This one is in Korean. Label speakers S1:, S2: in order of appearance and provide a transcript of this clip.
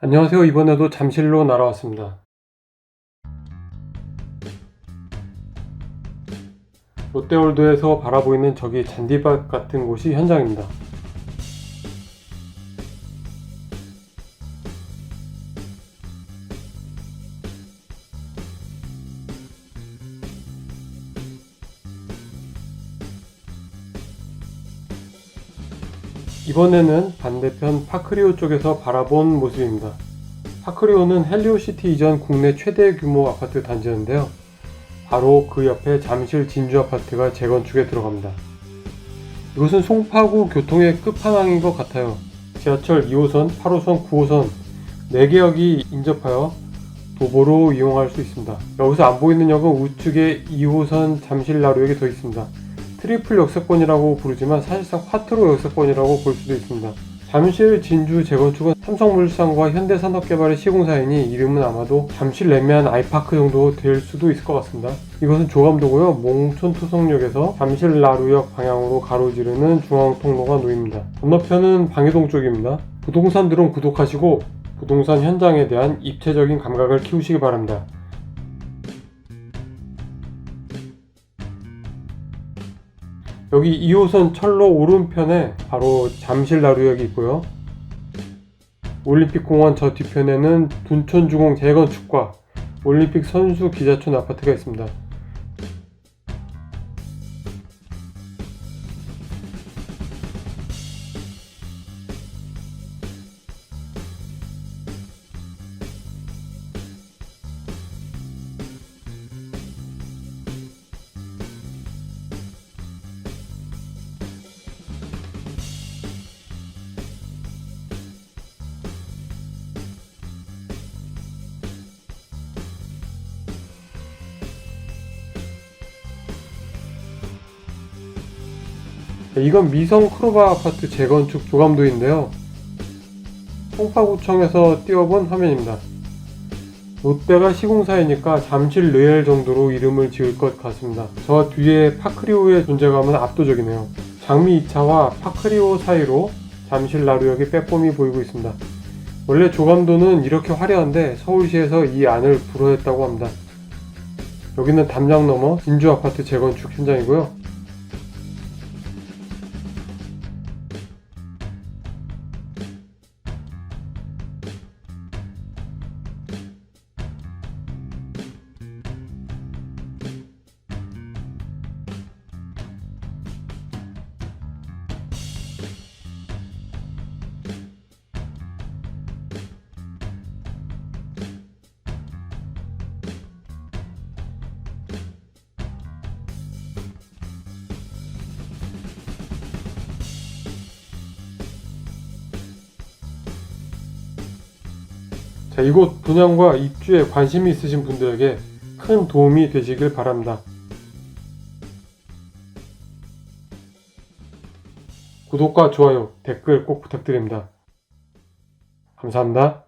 S1: 안녕하세요. 이번에도 잠실로 날아왔습니다. 롯데월드에서 바라보이는 저기 잔디밭 같은 곳이 현장입니다. 이번에는 반대편 파크리오 쪽에서 바라본 모습입니다. 파크리오는 헬리오시티 이전 국내 최대 규모 아파트 단지였는데요. 바로 그 옆에 잠실 진주 아파트가 재건축에 들어갑니다. 이곳은 송파구 교통의 끝판왕인 것 같아요. 지하철 2호선, 8호선, 9호선 4개역이 인접하여 도보로 이용할 수 있습니다. 여기서 안 보이는 역은 우측에 2호선 잠실 나루역이 더 있습니다. 트리플 역세권이라고 부르지만 사실상 파트로 역세권이라고 볼 수도 있습니다. 잠실 진주 재건축은 삼성물산과 현대산업개발의 시공사이니 이름은 아마도 잠실 레미안 아이파크 정도 될 수도 있을 것 같습니다. 이것은 조감도고요. 몽촌 토성역에서 잠실 나루역 방향으로 가로지르는 중앙통로가 놓입니다. 건너편은 방해동 쪽입니다. 부동산들은 구독하시고 부동산 현장에 대한 입체적인 감각을 키우시기 바랍니다. 여기 2호선 철로 오른편에 바로 잠실 나루역이 있고요. 올림픽공원 저 뒤편에는 둔촌주공 재건축과 올림픽 선수 기자촌 아파트가 있습니다. 이건 미성 크로바 아파트 재건축 조감도인데요. 송파구청에서 띄워본 화면입니다. 롯데가 시공사이니까 잠실 르엘 정도로 이름을 지을 것 같습니다. 저 뒤에 파크리오의 존재감은 압도적이네요. 장미 2차와 파크리오 사이로 잠실 나루역의 빼꼼이 보이고 있습니다. 원래 조감도는 이렇게 화려한데 서울시에서 이 안을 불허했다고 합니다. 여기는 담장 너머 진주 아파트 재건축 현장이고요. 자, 이곳 분양과 입주에 관심이 있으신 분들에게 큰 도움이 되시길 바랍니다. 구독과 좋아요, 댓글 꼭 부탁드립니다. 감사합니다.